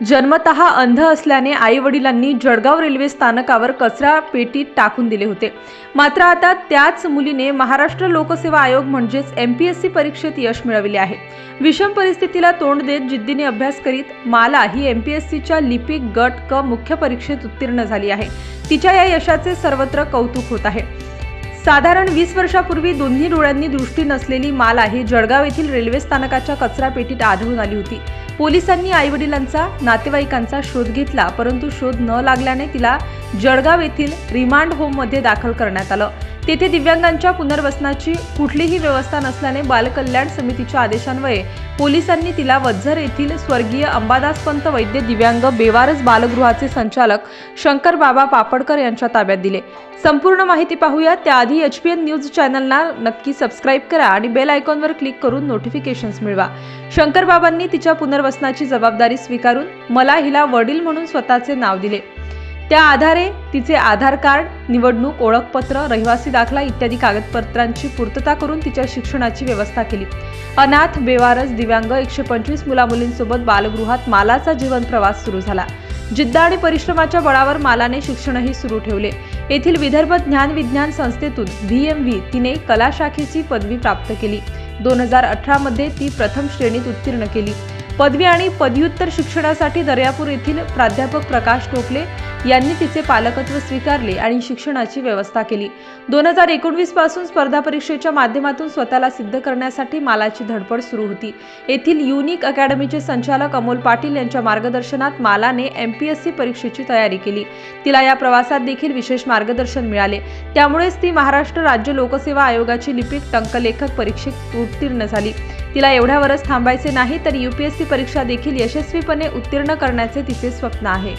जन्मतः अंध असल्याने आई वडिलांनी जळगाव रेल्वे स्थानकावर कचरा पेटीत टाकून दिले होते. मात्र आता त्याच मुलीने महाराष्ट्र लोकसेवा आयोग म्हणजेच एम पी एस सी परीक्षेत यश मिळविले आहे. विषम परिस्थितीला तोंड देत जिद्दीने अभ्यास करीत माला ही एम पी एस सीच्या लिपिक गट क मुख्य परीक्षेत उत्तीर्ण झाली आहे. तिच्या या यशाचे सर्वत्र कौतुक होत आहे. साधारण वीस वर्षापूर्वी दोन्ही डोळ्यांनी दृष्टी नसलेली माला ही जळगाव येथील रेल्वे स्थानकाच्या कचरा पेटीत आढळून आली होती. पोलिसांनी आईवडिलांचा नातेवाईकांचा शोध घेतला परंतु शोध न लागल्याने तिला जळगाव येथील रिमांड होममध्ये दाखल करण्यात आलं. तेथे दिव्यांगांच्या पुनर्वसनाची कुठलीही व्यवस्था नसल्याने बालकल्याण समितीच्या आदेशान्वये पोलिसांनी तिला वज्झर येथील स्वर्गीय अंबादासपंत वैद्य दिव्यांग बेवारस बालगृहाचे संचालक शंकर बाबा पापडकर यांच्या ताब्यात दिले. संपूर्ण माहिती पाहूया. त्याआधी एच पी एन न्यूज चॅनलला नक्की सबस्क्राईब करा आणि बेल आयकॉनवर क्लिक करून नोटिफिकेशन्स मिळवा. शंकर बाबांनी तिच्या पुनर्वसनाची जबाबदारी स्वीकारून मला हिला वडील म्हणून स्वतःचे नाव दिले. त्या आधारे तिचे आधार कार्ड निवडणूक ओळखपत्र रहिवासी दाखला इत्यादी कागदपत्रांची पूर्तता करून तिच्या शिक्षणाची व्यवस्था केली. अनाथ बेवारस दिव्यांग एकशे पंचवीस मुलामुलींसोबत बालगृहात मालाचा जीवन प्रवास सुरू झाला. जिद्द आणि परिश्रमाच्या बळावर मालाने शिक्षणही सुरू ठेवले. येथील विदर्भ ज्ञान विज्ञान संस्थेतून व्ही एम व्ही तिने कला शाखेची पदवी प्राप्त केली. दोन हजार अठरामध्ये ती प्रथम श्रेणीत उत्तीर्ण केली. पदवी आणि पदव्युत्तर शिक्षणासाठी दर्यापूर येथील प्राध्यापक प्रकाश टोपले यांनी तिचे पालकत्व स्वीकारले आणि शिक्षणाची व्यवस्था केली. दोन हजार एकोणवीसपासून स्पर्धा परीक्षेच्या माध्यमातून स्वतःला सिद्ध करण्यासाठी मालाची धडपड सुरू होती. येथील युनिक अकॅडमीचे संचालक अमोल पाटील यांच्या मार्गदर्शनात मालाने एम पी एस सी परीक्षेची तयारी केली. तिला या प्रवासात देखील विशेष मार्गदर्शन मिळाले. त्यामुळेच ती महाराष्ट्र राज्य लोकसेवा आयोगाची लिपिक टंकलेखक परीक्षेत उत्तीर्ण झाली. तिला एवढ्यावरच थांबायचे नाही तर यूपीएससी परीक्षा देखील यशस्वीपणे उत्तीर्ण करण्याचे तिचे स्वप्न आहे.